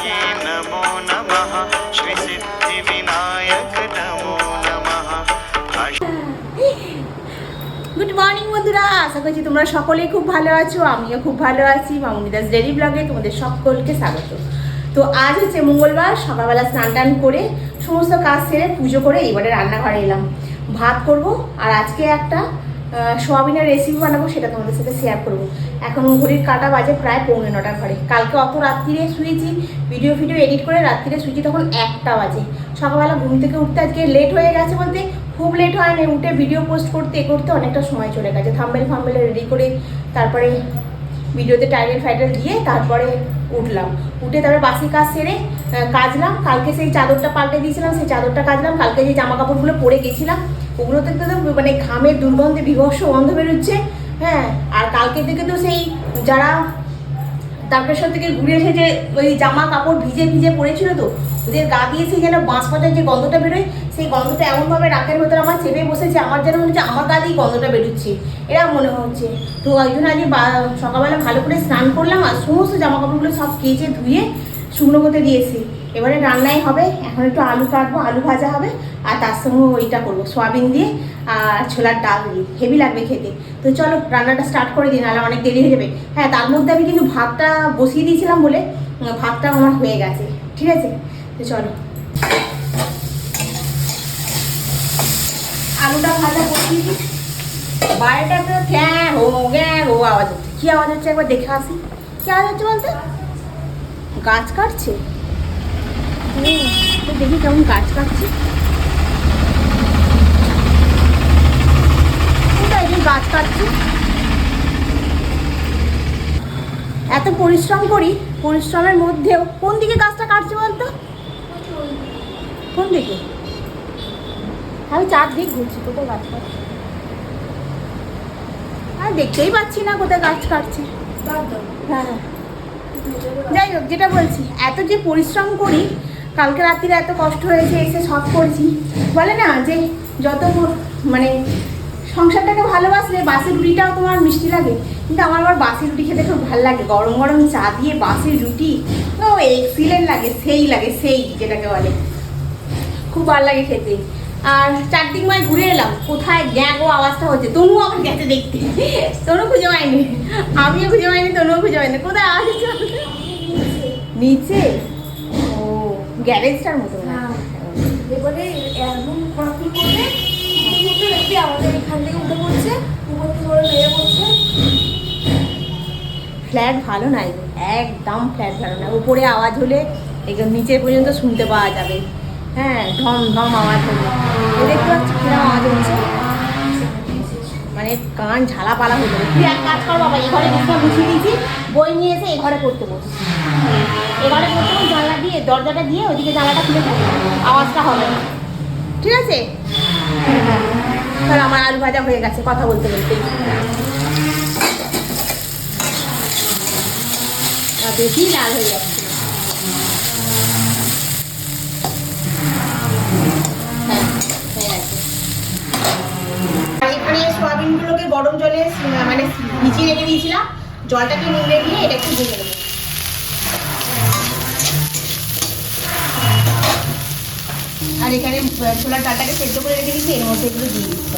नमो नमः श्रीसिद्धिविनायक नमो नमः good morning বন্ধুরা আশা করছি তোমরা সকলেই খুব ভালো আছো আমিও খুব ভালো আছি মামুনি দাস ডেলি ব্লগে তোমাদের সকলকে স্বাগত তো আজ হচ্ছে মঙ্গলবার সকালবেলা স্নান টান করে সমস্ত কাজ সেরে পুজো করে এবারে রান্নাঘরে এলাম ভাত করব আর আজকে একটা আহ, সোয়াবিনের রেসিপি বানাবো সেটা তোমাদের সাথে শেয়ার করব। এখন ঘড়ির কাটা বাজে প্রায় পৌনে নটার ঘরে। কালকে অত রাত্রিরে শুয়েছি ভিডিও ফিডিও এডিট করে রাত্রিরে শুয়েছি তখন একটা বাজে। সকালবেলা ঘুম থেকে উঠতে আজকে লেট হয়ে গেছে বলতে খুব লেট হয়নি উঠে ভিডিও পোস্ট করতে এ করতে অনেকটা সময় চলে গেছে। থাম্বেল ফাম্বেল রেডি করে তারপরে ভিডিওতে টাইটেল ফাইটেল দিয়ে তারপরে উঠলাম। উঠে তারপরে বাসি কাজ সেরে আহ, কাচলাম কালকে সেই চাদরটা পাল্টে দিয়েছিলাম সেই চাদরটা কাচলাম কালকে যে জামা কাপড়গুলো পরে গেছিলাম ওগুলোতে তো তো মানে ঘামের দুর্গন্ধে বিভৎস গন্ধ বেরোচ্ছে। হ্যাঁ আর কালকে থেকে তো সেই যারা তারকেশ্বর থেকে ঘুরে এসে যে ওই জামা কাপড় ভিজে ভিজে পড়েছিল তো, ওদের গা দিয়ে সেই যেন বাঁশ পাতার যে গন্ধটা বেরোয়, সেই গন্ধটা এমনভাবে রাকের ভেতরে আমার চেপে বসেছে, আমার যেন মনে হচ্ছে আমার গা দিয়েই গন্ধটা বেরোচ্ছে। এরা মনে হচ্ছে। তো ওই জন্য আজকে সকালবেলা ভালো করে স্নান করলাম আর সমস্ত জামা কাপড়গুলো সব কেচে ধুয়ে শুকনো করতে দিয়েছি। এবারে রান্নাই হবে। এখন একটু আলু কাটবো, আলু ভাজা হবে, আর তার সঙ্গে ওইটা করব, সোয়াবিন দিয়ে আর ছোলার ডাল দিয়ে। হেভি লাগবে খেতে। তো চলো, রান্নাটা স্টার্ট করে দিই, নাহলে অনেক দেরি হয়ে যাবে। হ্যাঁ তার মধ্যে আমি কিন্তু ভাতটা বসিয়ে দিয়েছিলাম বলে ভাতটা আমার হয়ে গেছে। ঠিক আছে? তো চলো। আলুটা ভাজা বসিয়ে দিই। বাইরেটা তো ক্যাঁ হো গ্যাঁ হো আওয়াজ হচ্ছে। কী আওয়াজ হচ্ছে? একবার দেখে আসি। কী আওয়াজ হচ্ছে বলতে? গাছ কাটছে? তো দেখি কেমন গাছ কাটছে গাছ কাটছে এত পরিশ্রম করি পরিশ্রমের মধ্যেও কোন দিকে গাছটা কাটছে বলতো? কোন দিকে? আমি চারদিক ঘুরছি কোথায় গাছ কাটছে? আর দেখতেই পাচ্ছি না কোথায় গাছ কাটছে। হ্যাঁ। যাই হোক যেটা বলছি এত যে পরিশ্রম করি কালকে রাত্রিরে এত কষ্ট হয়েছে এসে সব করছি। বলে না যে যত মানে সংসারটাকে ভালোবাসলে বাসি রুটিটাও তোমার মিষ্টি লাগে কিন্তু আমার আবার বাসি রুটি খেতে খুব ভালো লাগে। গরম গরম চা দিয়ে বাসি রুটি ও এক্সিলেন্ট লাগে সেই লাগে সেই যেটাকে বলে। খুব ভালো লাগে খেতে। আর চারদিক মায় ঘুরে এলাম কোথায় গ্যাঁ গো আওয়াজটা হচ্ছে তনু আবার গেছে দেখতে। তনু খুঁজে পাইনি আমিও খুঁজে পাইনি তনুও খুঁজে পাইনি কোথায় আওয়াজ নিচে। ও গ্যারেজটার মতো এবারে এমন খড়াখুড়ি করবে উঠে দেখবি আমাদের এখান থেকে উঠে পড়ছে উপর থেকে ওরা পড়ছে। ফ্ল্যাট ভালো নাই একদম ফ্ল্যাট ভালো না উপরে আওয়াজ হলে একদম নিচে পর্যন্ত শুনতে পাওয়া যাবে। হ্যাঁ ঢম ঢম আওয়াজ ও দেখতে পাচ্ছি কিরম আওয়াজ হচ্ছে? মানে কান ঝালা পালা হয়ে যাবে। তুই এক কাজ কর বাবা এ ঘরে বিছনা গুছিয়ে দিয়েছি বই নিয়ে এসে এ ঘরে পড়তে বস। এ ঘরে পড়তে জানলা দিয়ে, দরজাটা দিয়ে ওদিকে জানলাটা খুলে থাকবে আওয়াজটা হবে ঠিক আছে? তাহলে আমার আলু ভাজা হয়ে গেছে, কথা বলতে বলতে। বেশি লাল হয়ে যাচ্ছে এখানে সোয়াবিনগুলোকে গরম জলে মানে ভিজিয়ে রেখে দিয়েছিলাম। জলটাকে নিংড়ে দিয়ে এটা একটু ভেজে নেব। আর এখানে ছোলার ডালটাকে সেদ্ধ করে রেখে দিয়েছি এর মধ্যে এগুলো দিয়ে দিচ্ছি।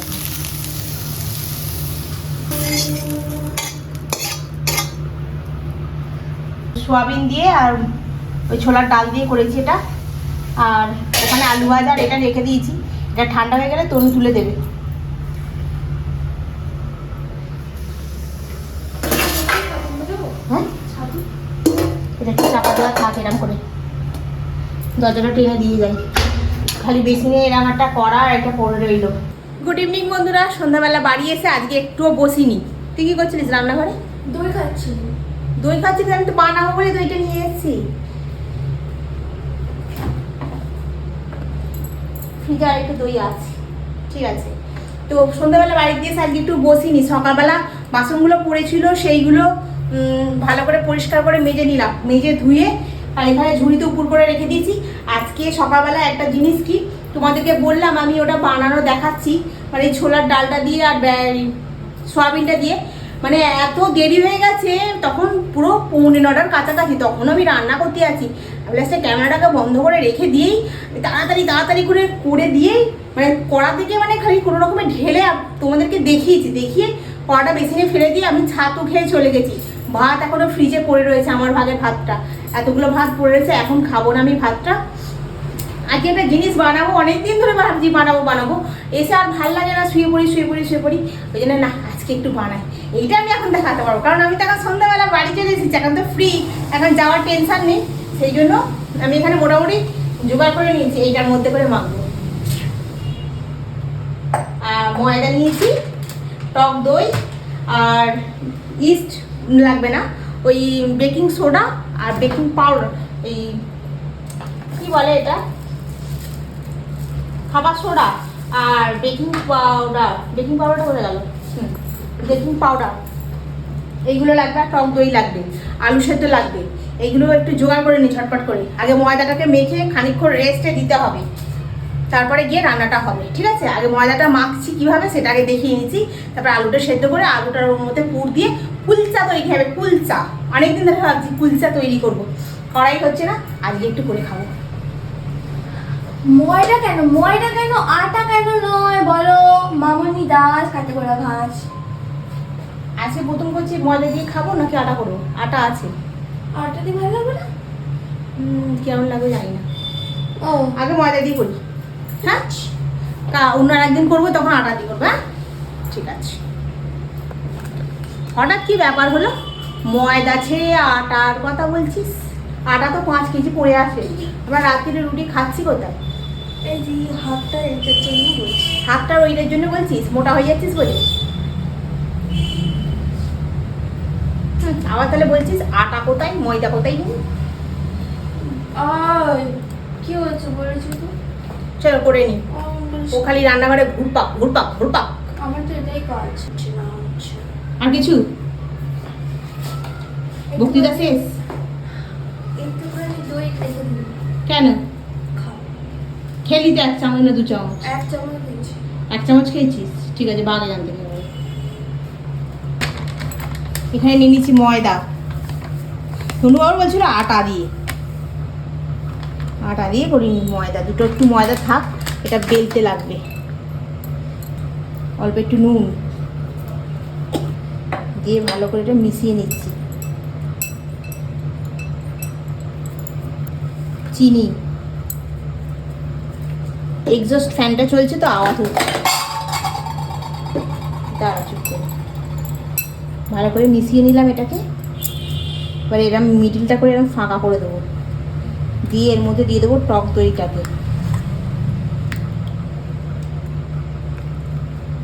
সোয়াবিন দিয়ে আর ওই ছোলার ডাল দিয়ে করেছি এটা। আর ওখানে আলু ভাজা আর এটা রেখে দিয়েছি। এটা ঠান্ডা হয়ে গেলে তনু তুলে দেবে। হ্যাঁ? এটা চাপা দেওয়া থাক এরম করে। দরজাটা টেনে দিয়ে যাই। খালি বেসিনে এরম একটা করা আর এটা পড়ে রইল। গুড ইভিনিং বন্ধুরা। সন্ধ্যাবেলা বাড়ি এসে আজকে একটুও বসিনি। তুই কি করছিলিস রান্নাঘরে? দই খাচ্ছি দই খাচ্ছিস আমি তো বানাবো বলে দইটা নিয়ে এসেছি। ফ্রিজে আর একটু দই আছে। ঠিক আছে। তো সন্ধ্যাবেলা বাড়ি দিয়ে আজকে একটু বসিনি। সকালবেলা বাসনগুলো পড়েছিল সেইগুলো ভালো করে পরিষ্কার করে মেজে নিলাম। মেজে ধুয়ে আর এখানে ঝুড়িতে উপর করে রেখে দিয়েছি। আজকে সকালবেলা একটা জিনিস কি? তোমাদেরকে বললাম, আমি ওটা বানানো দেখাচ্ছি। মানে ছোলার ডালটা দিয়ে আর সয়াবিনটা দিয়ে। মানে এত দেরি হয়ে গেছে, তখন পুরো পৌনে নটার কাছাকাছি তখন আমি রান্না করতে আছি আমি লাস্টে ক্যামেরাটাকে বন্ধ করে রেখে দিয়েই, তাড়াতাড়ি তাড়াতাড়ি করে করে দিয়েই মানে কড়া থেকে মানে খালি কোনো রকমে ঢেলে তোমাদেরকে দেখিয়েছি। দেখিয়ে কড়াটা বেসিনে ফেলে দিয়ে আমি ছাতু খেয়ে চলে গেছি। ভাত এখনও ফ্রিজে পড়ে রয়েছে আমার ভাগের ভাতটা। এতগুলো ভাত পড়ে রয়েছে, এখন খাব না আমি ভাতটা। আজকে একটা জিনিস বানাবো, অনেকদিন ধরে ভাবছি বানাবো বানাবো। এসে আর ভালো লাগে না, শুয়ে পড়ি শুয়ে পড়ি শুয়ে পড়ি। ওই জন্য না, আজকে একটু বানাই। এইটা আমি এখন দেখাতে পারব। কারণ আমি তো এখন সন্ধ্যাবেলা বাড়ি চলে এসেছি, এখন তো ফ্রি এখন যাওয়ার টেনশান নেই। সেই জন্য আমি এখানে মোটামুটি জোগাড় করে নিয়েছি, এইটার মধ্যে করে মাখবো। আর ময়দা নিয়েছি, টক দই, আর ইস্ট লাগবে না। ওই বেকিং সোডা আর বেকিং পাউডার এই কি বলে এটা? খাবার সোডা আর বেকিং পাউডার বেকিং পাউডারটা কোথায় গেল? বেকিং পাউডার এইগুলো লাগবে আর টক দই লাগবে, আলু সেদ্ধ লাগবে। এইগুলো একটু জোগাড় করে নি, ঝটপট করে। আগে ময়দাটাকে মেখে খানিকক্ষণ রেস্টে দিতে হবে। তারপরে গিয়ে রান্নাটা হবে, ঠিক আছে? আগে ময়দাটা মাখছি কীভাবে সেটা আগে দেখিয়ে নিচ্ছি। তারপরে আলুটা সেদ্ধ করে আলুটার মধ্যে পুর দিয়ে কুলচা তৈরি হবে কুলচা। অনেকদিন ধরে ভাবছি কুলচা তৈরি করব। কড়াই হচ্ছে না আজকে একটু করে খাব। ময়দা কেন? ময়দা কেন? আটা কেন নয়? বলো। মামনি দাস কাতে করা ঘাস। আজকে প্রথম করছি ময়দা দিয়ে খাব নাকি আটা করব? আটা আছে। আটা দিয়ে ভালো লাগবে না? কেমন লাগবে জানি না। ও। আগে ময়দা দিয়ে করি। হ্যাঁ? অন্য আর একদিন করব তখন আটা দিয়ে করব হ্যাঁ? ঠিক আছে। হঠাৎ কি ব্যাপার হলো? ময়দা ছেড়ে আটার কথা বলছিস? আটা তো পাঁচ কেজি পড়ে আসে। আমরা রাত্রিরে রুটি খাচ্ছি কোথায়? এই যে হাতটা এটার জন্য বলছি। হাতটার ওইটার জন্য বলছিস? মোটা হয়ে যাচ্ছিস বলে? আবার তাহলে বলছিস আটা কোথায়? ময়দা কোথায় কি হয়েছে বলেছি তো? চলো করে নি। ও খালি রান্নাঘরে ঘুরপাক ঘুরপাক ঘুরপাক। আমার তো এটাই কাজ হচ্ছে না। আর কিছু? বক্তৃতা শেষ? কেন? খেলি তো এক চামচ না দু চামচ? এক চামচ এক চামচ খেয়েছিস? ঠিক আছে বাগে জানতে এখানে নিয়ে নিচ্ছি ময়দা। ধনুবাবু বলছিল আটা দিয়ে। আটা দিয়ে করিনি ময়দা। দুটো একটু ময়দা থাক এটা বেলতে লাগবে। অল্প একটু নুন। দিয়ে ভালো করে এটা মিশিয়ে নিচ্ছি। চিনি। এক্সস্ট ফ্যানটা চলছে তো, আওয়াজ হচ্ছে। দাঁড়া ভালো করে মিশিয়ে নিলাম এটাকে। এবার এরম মিডিলটা করে এরম ফাঁকা করে দেবো। দিয়ে এর মধ্যে দিয়ে দেবো টক দইটাকে।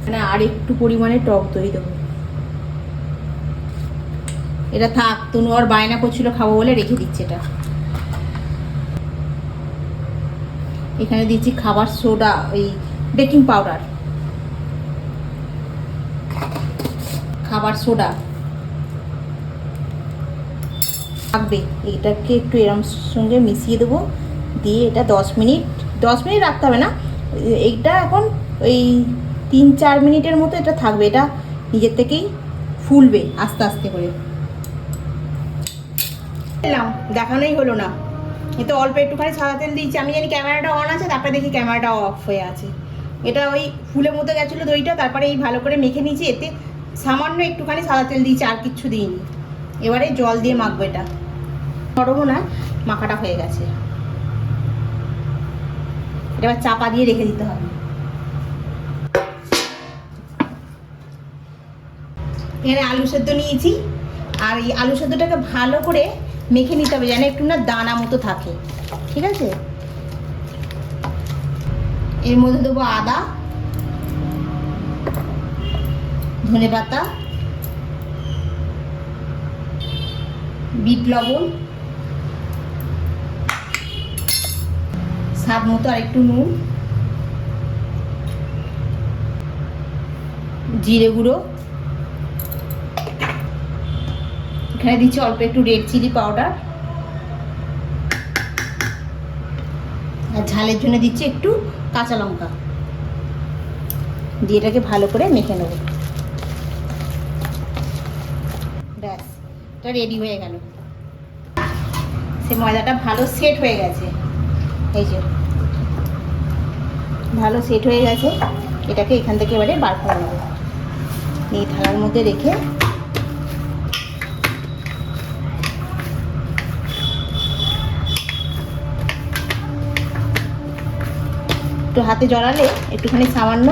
মানে আর একটু পরিমাণে টক দই দেবো। এটা থাক, তনু আর বায়না করছিল, খাব বলে রেখে দিচ্ছে এটা। এখানে দিচ্ছি খাবার, সোডা, ওই বেকিং পাউডার। খাবার, সোডা। থাকবে, এটাকে একটু এরম সঙ্গে মিশিয়ে দেবো। দিয়ে এটা দশ মিনিট দশ মিনিট রাখতে হবে না। এইটা এখন ওই তিন চার মিনিটের মতো এটা থাকবে, এটা নিজের থেকেই ফুলবে আস্তে আস্তে করে। এলাম দেখানোই হলো না। এ তো অল্প একটুখানি সাদা তেল দিয়েছি, আমি জানি ক্যামেরাটা অন আছে, তারপরে দেখি ক্যামেরাটা অফ হয়ে আছে। এটা ওই ফুলের মতো গেছিল দইটা, তারপরে এই ভালো করে মেখে নিয়েছি, এতে সামান্য একটুখানি সাদা তেল দিয়েছি, আর কিচ্ছু দিইনি। এবারে জল দিয়ে মাখবো এটা। নরমও না, মাখাটা হয়ে গেছে। এটা এবার চাপা দিয়ে রেখে দিতে হবে। এখানে আলু সেদ্ধ নিয়েছি, আর এই আলু সেদ্ধটাকে ভালো করে মেখে নিতে হবে যেন একটু না দানা মতো থাকে। ঠিক আছে? এর মধ্যে দেবো আদা, ধনে পাতা, বিট লবণ, স্বাদ মতো আর একটু নুন, জিরে গুঁড়ো এখানে দিচ্ছি অল্প একটু রেড চিলি পাউডার আর ঝালের জন্য দিচ্ছি একটু কাঁচা লঙ্কা। দিয়ে এটাকে ভালো করে মেখে নেব। এটা রেডি হয়ে গেল। সে ময়দাটা ভালো সেট হয়ে গেছে। এই যে, ভালো সেট হয়ে গেছে। এটাকে এখান থেকে এবারে বার করে নেব। এই থালার মধ্যে রেখে একটু হাতে জড়ালে একটুখানি সামান্য।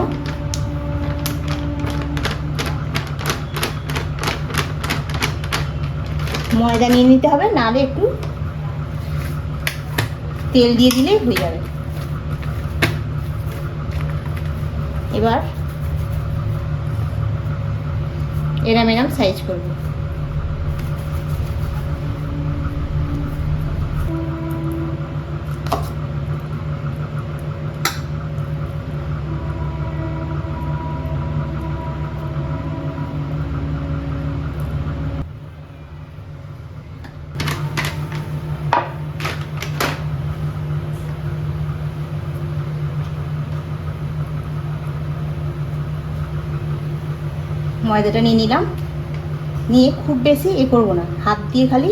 ময়দা নিয়ে নিতে হবে, নাহলে একটু তেল দিয়ে দিলেই হয়ে যাবে। এবার এরাম এরম সাইজ করব। ময়দাটা নিয়ে নিলাম। নিয়ে খুব বেশি এ করব না। হাত দিয়ে খালি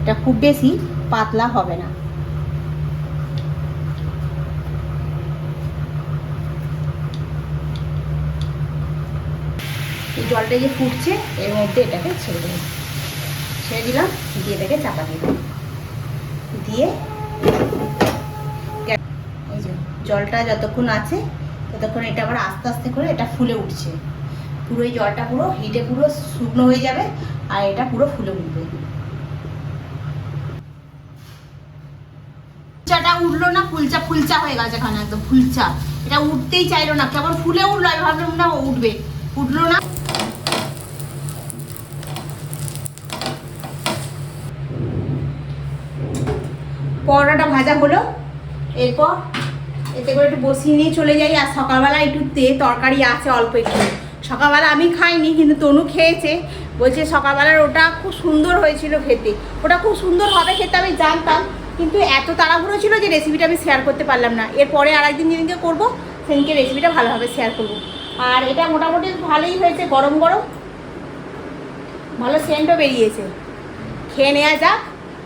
এটা খুব বেশি পাতলা হবে না। এই জলটা যে ফুটছে, এর মধ্যে এটাকে ছেড়ে দেবো ছেড়ে দিলাম, দিয়ে এটাকে চাপা দিয়ে দিয়ে জলটা যতক্ষণ আছে, ততক্ষণ এটা আবার আস্তে আস্তে করে এটা ফুলে উঠছে। পুরো এই জলটা পুরো হিটে পুরো শুকনো হয়ে যাবে আর এটা পুরো ফুলে উঠবে। ফুলচাটা উঠল না, ফুলচা ফুলচা হয়ে গেছে এখানে একদম, ফুলচা। এটা উঠতেই চাইলো না কেমন ফুলে উঠল, আমি ভাবলাম না উঠবে। উঠল না। পরোটাটা ভাজা হলো। এরপর এতে করে একটু বসিয়ে নিয়ে চলে যাই, আর সকালবেলা একটু তে তরকারি আছে অল্প একটু। সকালবেলা আমি খাইনি, কিন্তু তনু খেয়েছে। বলছে সকালবেলার ওটা খুব সুন্দর হয়েছিল খেতে। ওটা খুব সুন্দর হবে খেতে আমি জানতাম, কিন্তু এত তাড়াহুড়ো ছিল যে রেসিপিটা আমি শেয়ার করতে পারলাম না। এরপরে আর একদিন যেদিনকে করব, সেদিনকে রেসিপিটা ভালোভাবে শেয়ার করব। আর এটা মোটামুটি ভালোই হয়েছে, গরম গরম। ভালো সেন্টও বেরিয়েছে। খেয়ে নেওয়া যাক।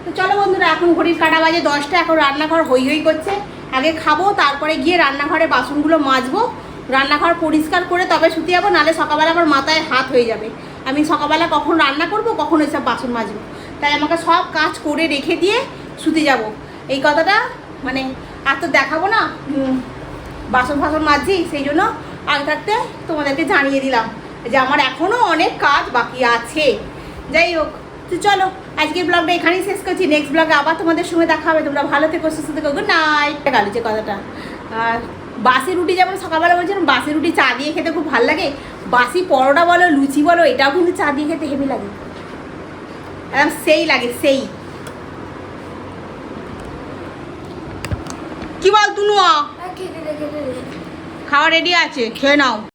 তো চলো বন্ধুরা, এখন ঘড়ির কাটা বাজে দশটা, এখন রান্নাঘর হই হই করছে। আগে খাব, তারপরে গিয়ে রান্নাঘরে বাসনগুলো মাজবো। রান্নাঘর পরিষ্কার করে তবে শুতে যাব নাহলে সকালবেলা আমার মাথায় হাত হয়ে যাবে। আমি সকালবেলা কখন রান্না করব, কখন এসব বাসন মাজবো। তাই আমাকে সব কাজ করে রেখে দিয়ে শুতে যাব। এই কথাটা মানে আর তো দেখাবো না বাসন ফাসন মাজছি, সেই জন্য আগে থাকতে তোমাদেরকে জানিয়ে দিলাম যে আমার এখনও অনেক কাজ বাকি আছে। যাই হোক, তো চলো, আজকের ব্লগটা এখানেই শেষ করছি। নেক্সট ব্লগে আবার তোমাদের সঙ্গে দেখা হবে। তোমরা ভালো থেকো, সুস্থ থেকো গুড নাইট গেল যে কথাটা। আর বাসি রুটি যেমন সকালবেলা বলছিলাম বাসি রুটি চা দিয়ে খেতে খুব ভালো লাগে। বাসি পরোটা বলো লুচি বলো এটাও কিন্তু চা দিয়ে খেতে হেভি লাগে। একদম সেই লাগে সেই। কি বল তুনু দে খাওয়া রেডি আছে খেয়ে নাও।